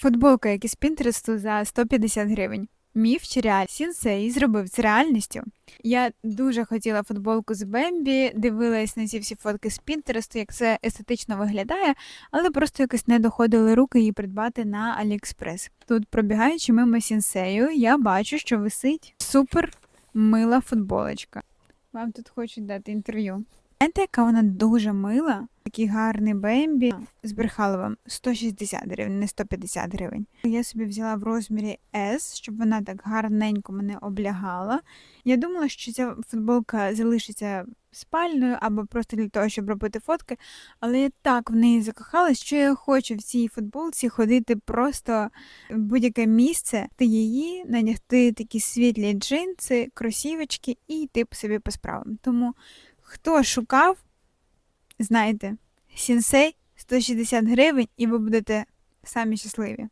Футболка, як із Пінтересту за 150 гривень. Міф чи реаль? Сінсей зробив це реальністю. Я дуже хотіла футболку з Бембі, дивилась на ці всі фотки з Пінтересту, як це естетично виглядає, але просто якось не доходили руки її придбати на AliExpress. Тут, пробігаючи мимо сінсею, я бачу, що висить супер мила футболочка. Вам тут хочуть дати інтерв'ю. Знаєте, яка вона дуже мила? Такий гарний Бембі. Збрехала вам 160 гривень, не 150 гривень. Я собі взяла в розмірі S, щоб вона так гарненько мене облягала. Я думала, що ця футболка залишиться спальною або просто для того, щоб робити фотки, але я так в неї закохалась, що я хочу в цій футболці ходити просто в будь-яке місце, ти її, надягти такі світлі джинси, кросівочки і йти собі по справам. Тому хто шукав, знаєте, сінсей 160 гривень, і ви будете самі щасливі.